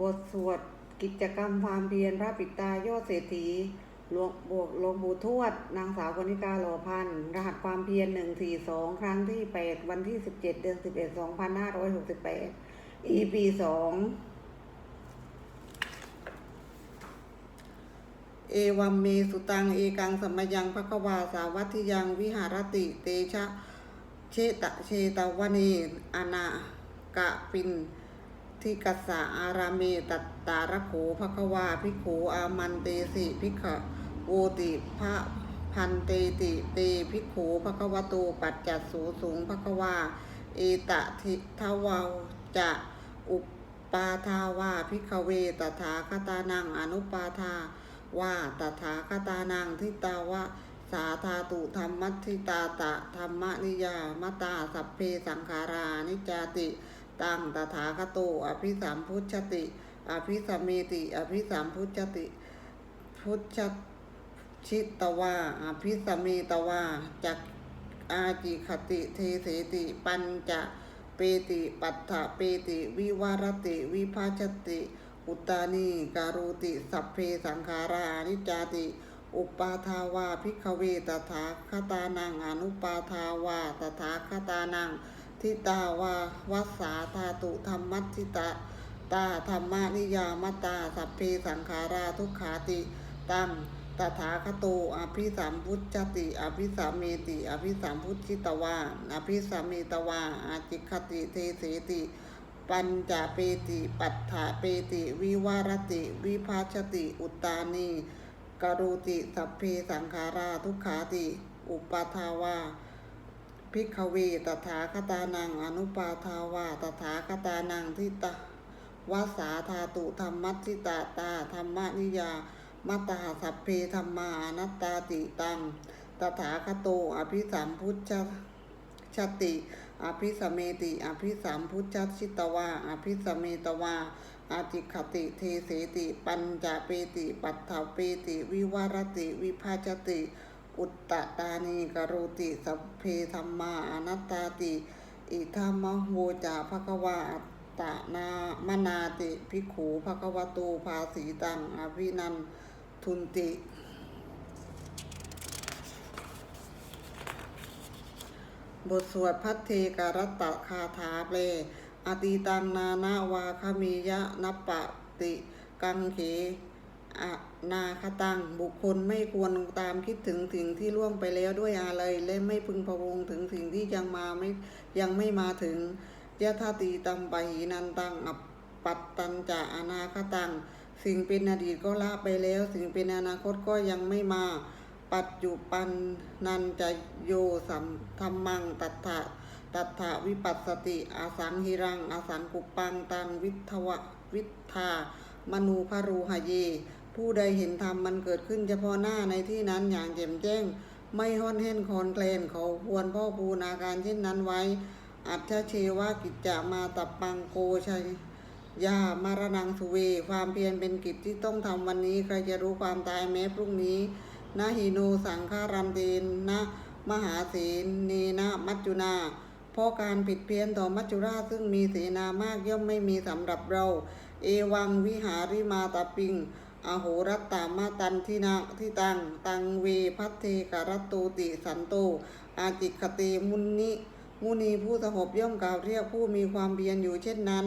บทสวดกิจกรรมความเพียรพระปิตายอดเศรษฐีหลวงบวกหลวงปู่ทวด นางสาวกนิกาหล่อพันธ์รหัสความเพียรหนึ่งสี่สองครั้งที่แปดวันที่สิบเจ็ดเดือนสิบเอ็ดสองพันห้าร้อยหกสิบแปด EP สองเอวัมเมสุตังเอกังสมมยังภควาสาวัติยังวิหารติเตชะเชตะเชตวเนอนา กะปิน ทิกสะอารามเมตัตตารโขภควาภิกขูอามันเตสิภิกขะโวติพระพันเตติเตภิกขูภควโตปัจจัสสูสูงภควา เอตะทิทวาจะอุปปาทาวาภิกเวตถาคตานังอนุปาทาว่าตถาคตานังทิตาวะสาธาตุธรรมัตถิตาตะธรรมนิยามตาสัพเพสังขารานิจจาติ ตังตถาคโตอภิสัมพุชติ อภิสมเมติ อภิสัมพุชติ พุชชิตวาอภิสมเมตวาจักอาจิขติเทเสติ ปัญจะเปติปัฏฐเปติ วิวารติวิภาชติอุตานีการุติ สัพเพสังขารานิจาติ อุปาทาวาภิกขเวตถาคตานังอนุปาทาวาตถาคตานัง ทิตาวาวัสสาธาตุธรรมัติตาตาธรรมานิยามตาสัพเพสังขาราทุกขาติตัมตถาคโตอภิสัมพุทธติ อภิสัมเมติ อภิสัมพุทธิตวาอภิสัมเมตวาอาจิคติเทเสติ ปัญจเปติปัฏฐาเปติ วิวารติ วิภาชติ อุตตานีกรุติสัพเพสังขาราทุกขาติ อุปทาวา ภิกขเวตถาคตานังอนุปาทาวาตถาคตานังทิตวาสาธาตุธรรมัติตาตาธรรมนิยามตาสัพเพธรรมานัตตาติตัง ตถาคโตอภิสัมพุทธชติ อภิสมเมติ อภิสัมพุทธชิตวา อภิสมเมตวา อาจิขติเทเสติ ปัญจเปติ ปัฏฐเปติ วิวารติ วิภาชติ อุตตะตานีกรุติสัพเพธรรมาอนัตตาติ อิธามะโหจาภควาตตนามนาติภิขูภควตูภาสีตังอภินันทุนติ บทสวดพัทเทการตตะคาถาเปลอตีตังนานาวาคามียะนัปปะติ กังเข อนาคตังบุคคลไม่ควรตามคิดถึงสิ่งที่ล่วงไปแล้วด้วยอะไรและไม่พึงพะวงถึงสิ่งที่ยังมาไม่ยังไม่มาถึงยะทาตีตัมปะหีนันตังอัปปัตตันจะอนาคตัง สิ่งเป็นอดีตก็ละไปแล้ว สิ่งเป็นอนาคตก็ยังไม่มา ปัจจุปันนันจะโยสัมธรรมังตัทธะตัทธะวิปัสสติอาสังหิรังอาสังกุปปังตังวิทวะวิทามนูพารูหเย ผู้ใดเห็นธรรมมันเกิดขึ้นเฉพาะหน้าในที่นั้นอย่างแจ่มแจ้ง ไม่ห้อนเห่นคอนแคลนเขาควรพ่อพูนาการเช่นนั้นไว้ อัจฉเชวากิจจะมาตับปังโกชัยยามารนังสุเว ความเพียรเป็นกิจที่ต้องทำวันนี้ ใครจะรู้ความตายแม้พรุ่งนี้นะหิโนสังฆารันเตนนะมหาเสนเนนะมัจจุนาเพราะการผิดเพี้ยนต่อมัจจุราชซึ่งมีเสนามากย่อมไม่มีสำหรับเรา เอวังวิหาริมาตาปิง อโหรัตตามาตันทินาทิตัง ตังเวพัทเทการตโตติสันโต อาจิคเตมุนนิมุนีผู้สงบย่อมกล่าวเรียกผู้มีความเพียรอยู่เช่นนั้น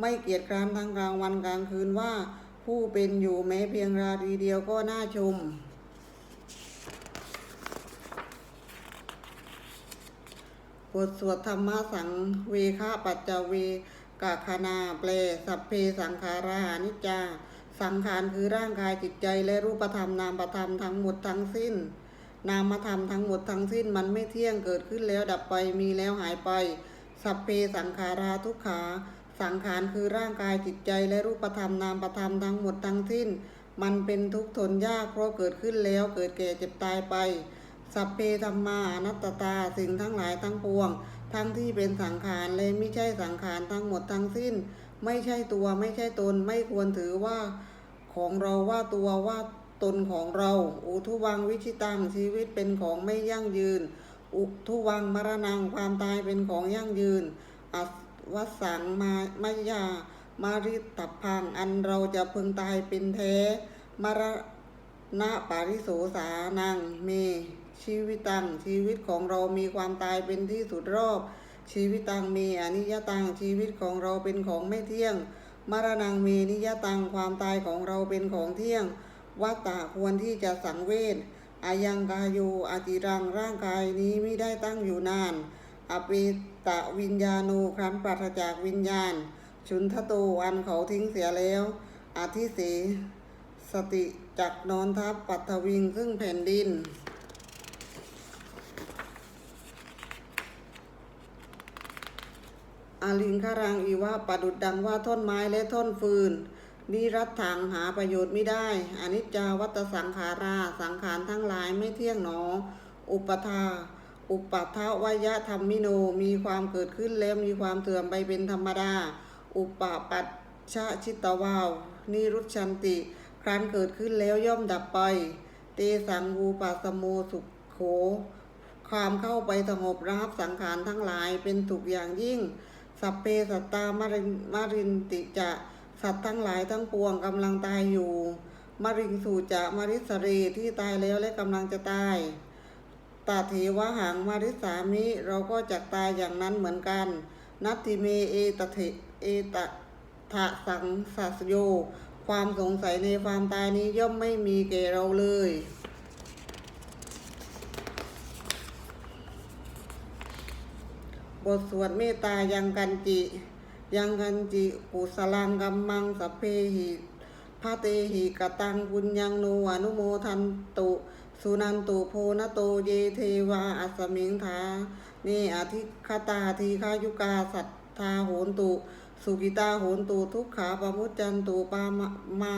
ไม่เกียจคร้านทั้งกลางวันกลางคืนว่า ผู้เป็นอยู่แม้เพียงราตรีเดียวก็น่าชมบทสวดธรรมะสังเวคาปัจจเวกาคณาแปลสัพเพสังขารานิจจา สังขารคือร่างกายจิตใจและรูปธรรมนามธรรมทั้งหมดทั้งสิ้น นามธรรมทั้งหมดทั้งสิ้นมันไม่เที่ยงเกิดขึ้นแล้วดับไปมีแล้วหายไป สัพเพสังขาราทุกขา สังขารคือร่างกายจิตใจและรูปธรรมนามธรรมทั้งหมดทั้งสิ้น มันเป็นทุกข์ทนยากเพราะเกิดขึ้นแล้วเกิดแก่เจ็บตายไป สัพเพธรรมานัตตาสิ่งทั้งหลายทั้งปวง ทั้งที่เป็นสังขารและไม่ใช่สังขารทั้งหมดทั้งสิ้น ไม่ใช่ตัวไม่ใช่ตนไม่ควรถือว่าของเราว่าตัวว่าตนของเราอุทุวังวิชิตังชีวิตเป็นของไม่ยั่งยืน อุทุวังมรณังความตายเป็นของยั่งยืนอัสวสังมามายามาริตพังอันเราจะพึงตายเป็นแท้มรณะปาริโสสานังเมชีวิตตังชีวิตของเรามีความตายเป็นที่สุดรอบ ชีวิตตังเมีอนิจจตังชีวิตของเราเป็นของไม่เที่ยง มรณังมีนิยตังความตายของเราเป็นของเที่ยง วัตตะควรที่จะสังเวชอายังกาโยอาจิรังร่างกายนี้ไม่ได้ตั้งอยู่นาน อปิตะวิญญาณูครั้นปราศจากวิญญาณ ชุนทโตอันเขาทิ้งเสียแล้วอาทิเสสติจักนอนทับปัทวิงซึ่งแผ่นดิน อาลิงคารังอีวะประดุดดังว่าท่อนไม้และท่อนฟืนนิรัตถังหาประโยชน์ไม่ได้อนิจจาวัตสังขาราสังขารทั้งหลายไม่เที่ยงหนอ อุปทา อุปัฏฐวยะธรรมิโนมีความเกิดขึ้นแล้วมีความเสื่อมไปเป็นธรรมดา อุปปัชชะชิตวาวนิรุชันติ ครั้นเกิดขึ้นแล้วย่อมดับไป เตสังวูปัสโมสุขโข ความเข้าไปสงบรับสังขารทั้งหลายเป็นถูกอย่างยิ่ง สัพเพสัตตามารินมารินติจะสัตว์ทั้งหลายทั้งปวงกำลังตายอยู่มาริงสูจะมาริสเรที่ตายแล้วและกำลังจะตายตาเทวะหังมาริสามิเราก็จะตายอย่างนั้นเหมือนกัน นัตติเมเอตเถเอตทะสังสัสโย ความสงสัยในความตายนี้ย่อมไม่มีแก่เราเลย บทสวดเมตตายังกันจิ ยังกันจิปุสลังกัมมังสัพเพหิพระเตหิกตังบุญยังโนอนุโมทันตุ สุนันตุโพนโตเยเทวาอัสมิงทาเนอธิคตาทีฆายุกาสัทธาโหนตุ สุกิตาโหนตุ ทุกขาปมุจจันตุปามา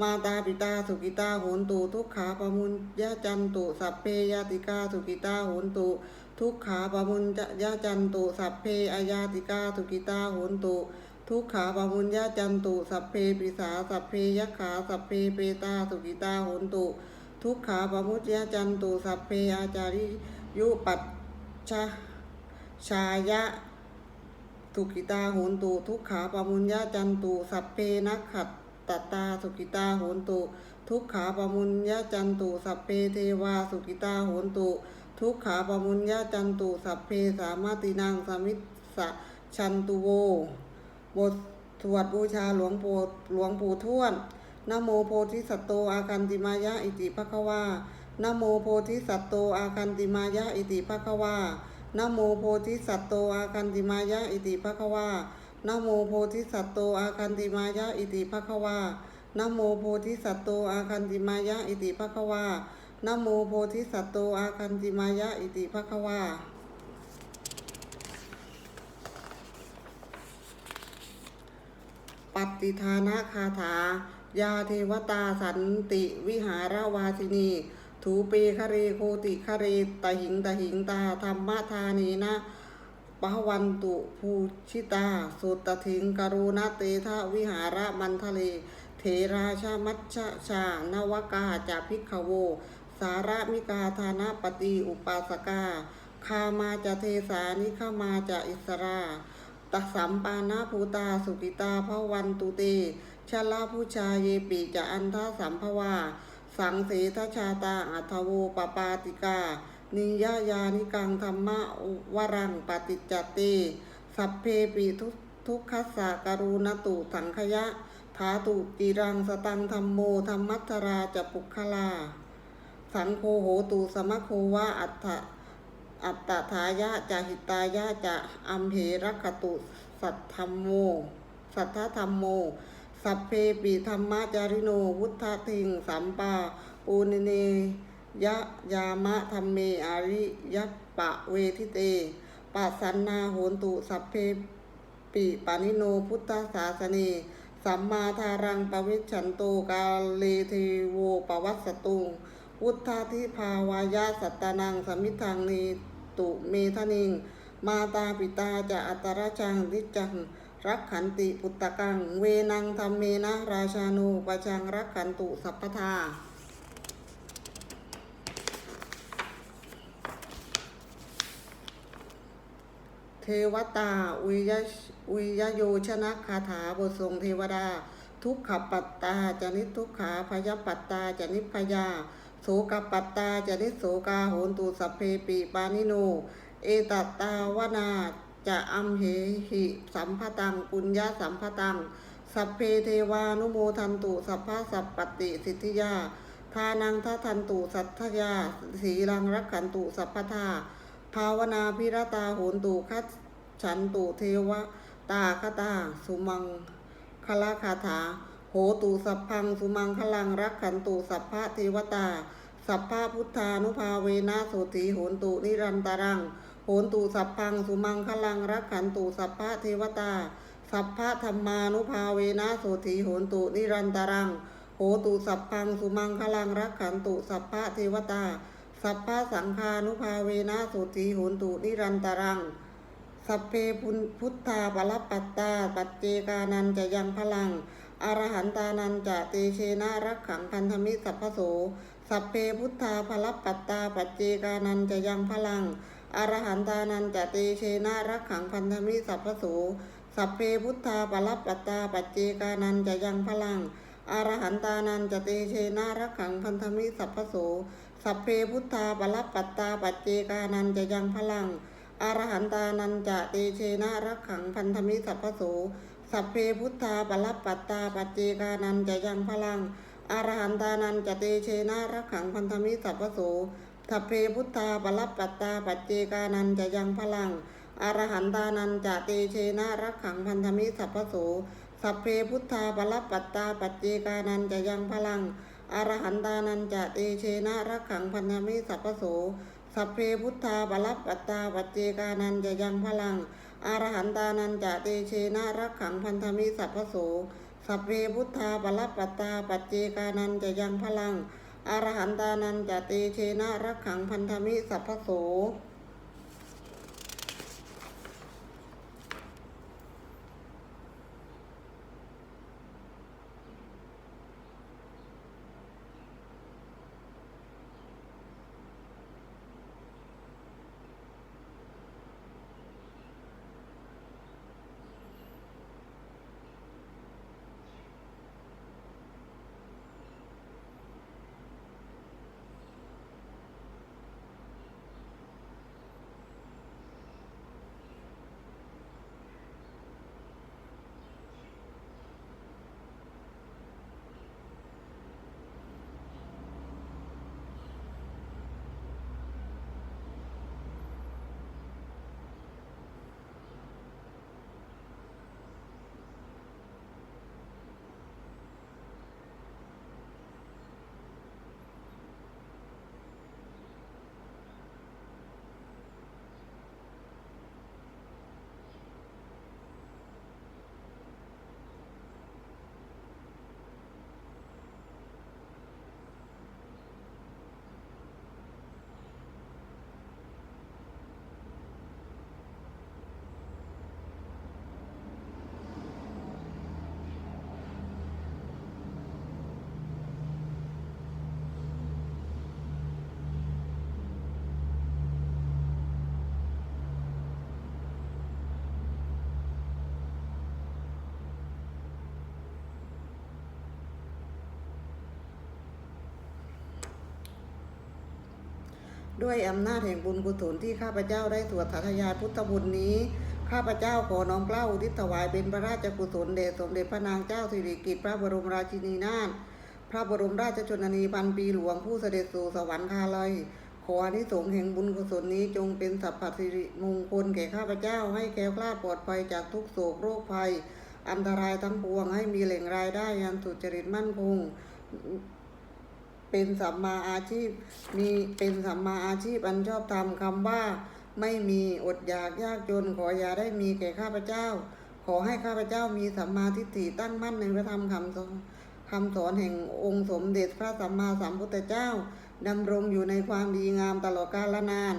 มาตาปิตาสุกิตาโหนตุ ทุกขาปมุญญาจันตุ สัพเพยาติกาสุกิตาโหนตุ ทุกขาปมุญญาจันตุสัพเพอายาติกาสุกิตาโหนตุ ทุกขาปมุญญาจันตุสัพเพปิสาสัพเพยักขาสัพเพเปตาสุกิตาโหนตุ ทุกขาปมุญญาจันตุสัพเพอาจาริยุปัชชะชายะสุกิตาโหนตุ ทุกขาปมุญญาจันตุ สัพเพนักขัตตตาสุกิตาโหนตุ ทุกขาปมุญญาจันตุ สัพเพเทวาสุกิตาโหนตุ ทุกขาปมุญญาจันตุสัพเพสามาตินังสมิสะชันตุโว บทสวดบูชาหลวงปู่หลวงปู่ทวดนโมโพธิสัตโตอาคันติมายะอิติภควานโมโพธิสัตโตอาคันติมายะอิติภควานโมโพธิสัตโตอาคันติมายะอิติภควานโมโพธิสัตโตอาคันติมายะอิติภควานโมโพธิสัตโตอาคันติมายะอิติภควา นโมโพธิสัตโตอาคันติมายะอิติภควาปฏิทานะคาถา ยาเทวตาสันติวิหารวาสินี ถูเปคเรโคติคเรตหิงตหิงตาธรรมทานีนะปะวันตุภูชิตา สุตถิงกรุณเตทะวิหารมันทะเล เทราชามัชชานวกาจะพิกขโวารมิกาธานะปฏิอุปาสกาคามาจะเทสานิขามาจะอิสราตัสัมปานาภูตาสุกิตาภวันตุเตชลาผู้ชาเยปิจะอันทาสัมภวา สังเสทชาตาอัทโวปปาติกา นิยายานิกังธรรมะวรังปฏิจจตติสัพเพปิทุทุกขัสสะการุณตุสังขยะถาตุจิรังสตังธรรมโมธรรมัทราจะปุคลา สังโฆโหตุสมะโควะอัตถะอัตถายะจะหิตายะจะอัมเพรักตุสัทธรรมโม สัทธธรรมโม สัพเพปิธรรมจาริโนวุฒทิงสัมปาปูนเนยะยามะธรรมเมอาริยปะเวทิเตปัสสันนาโหนตุสัพเพปิปานิโนพุทธศาสเนสัมมาทารังปวิชันโตกาเลเทโวปวัสสตุง พุทธาทิภาวายาสัตตานังสมิทังนีตุเมทนิง มาตาปิตาจะอัตระจังดิจัง รักขันติปุตตะกัง เวนังธรรมเมนะราชานุปชังรักขันตุสัพพทาเทวตาอุยยะอุยโยชนะคาถาบททรงเทวดา ทุกขปัตตาจนิทุกขาพยปัตตาจนิพยา โสกปัตตาจะนิโสกาโหนตุสัพเพปิปานิโน เอตัตตาวนาจะอัมเหหิสัมภตังปุญญาสัมภตัง สัพเพเทวานุโมทันตุสัพพะสัพปติสิทธิยา ทานังทัทันตุสัทธยาสีรังรักขันตุสัพพทาภาวนาพิรตาโหนตุคัจฉันตุเทวตาคตา สุมังคลาคาถา โหตุสัพพังสุมังคลังรักขันตุสัพพะเทวตา สัพพะพุทธานุภาเวนะโสติโหนตุนิรันตรังโหนตุสัพพังสุมังคลังรักขันตุสัพพะเทวตา สัพพะธรรมานุภาเวนะโสติโหนตุนิรันตรังโหตุสัพพังสุมังคลังรักขันตุสัพพะเทวตา สัพพะสังฆานุภาเวนะโสติโหนตุนิรันตรังสัพเพพุนพุทธาปรปัตตา ปัจเจกานันจะยังพลัง อรหันตานันจะเตเชนะรักขังพันธมิสัพพโส สัพเพพุทธาพลปัตตาปัจเจกานันจะยังพลัง อรหันตานันจะเตเชนะรักขังพันธมิสัพพโส สัพเพพุทธาปรปัตตาปัจเจกานันจะยังพลัง อรหันตานันจะเตเชนะรักขังพันธมิสัพพโส สัพเพพุทธาปรปัตตาปัจเจกานันจะยังพลังอรหันตานันจะเตเชนะรักขังพันธมิสัพพโส สัพเพพุทธาปรปัตตาปัจเจกานันจะยังพลังอรหันตานันจะเตเชนะรักขังพันธมิสัพพโสสัพเพพุทธาปรปัตตาปัจเจกานันจะยังพลังอรหันตานันจะเตเชนะรักขังพันธมิสัพพโสสัพเพพุทธาปรปัตตาปัจเจกานันจะยังพลังอรหันตานันจะเตเชนะรักขังพันธมิสัพพโสสัพเพพุทธาปรปัตตาปัจเจกานันจะยังพลัง อรหันตานันจะเตเชนะรักขังพันธมิสัพพโสสัพเพพุทธาปรปัตตาปัจเจกานันจะยังพลังอรหันตานันจะเตเชนะรักขังพันธมิสัพพโส ด้วยอำนาจแห่งบุญกุศลที่ข้าพเจ้าได้สวดสาธยายพุทธบุญนี้ ข้าพเจ้าขอน้อมเกล้าอุทิศถวายเป็นพระราชกุศลแด่สมเด็จพระนางเจ้าสิริกิติ์พระบรมราชินีนาถพระบรมราชชนนีพันปีหลวงผู้เสด็จสู่สวรรคาลัยขออนิสงส์แห่งบุญกุศลนี้จงเป็นสัพพสิริมงคลแก่ข้าพเจ้าให้แคล้วคล้าปลอดภัยจากทุกโศกโรคภัย อันตรายทั้งปวงให้มีแหล่งรายได้อันสุจริตมั่นคง เป็นสัมมาอาชีพ มีเป็นสัมมาอาชีพอันชอบธรรมคำว่า ไม่มีอดอยากยากจนขออย่าได้มีแก่ข้าพเจ้า ขอให้ข้าพเจ้ามีสัมมาทิฏฐิตั้งมั่นในพระธรรมคำสอนคำสอนแห่งองค์สมเด็จพระสัมมาสัมพุทธเจ้าดำรงอยู่ในความดีงามตลอดกาลนาน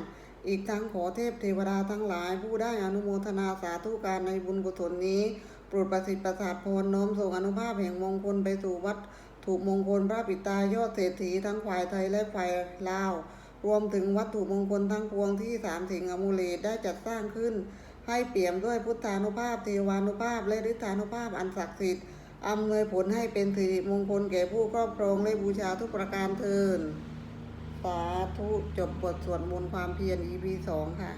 อีกทั้งขอเทพเทวดาทั้งหลาย ผู้ได้อนุโมทนาสาธุการในบุญกุศลนี้ โปรดประสิทธิ์ประสาทพรน้อมส่งอนุภาพแห่งมงคลไปสู่วัด ถูกมงคลพระปิตายอดเศรษฐีทั้งฝ่ายไทยและฝ่ายลาว รวมถึงวัตถุมงคลทั้งปวงที่สามถิงอมูเลตได้จัดสร้างขึ้น ให้เปี่ยมด้วยพุทธานุภาพเทวานุภาพและฤทธานุภาพอันศักดิ์สิทธิ์อำนวยผลให้เป็นสิริมงคลแก่ผู้ครอบครองและบูชาทุกประการเทินสาธุจบบทสวดมนต์ความเพียร EP สองค่ะ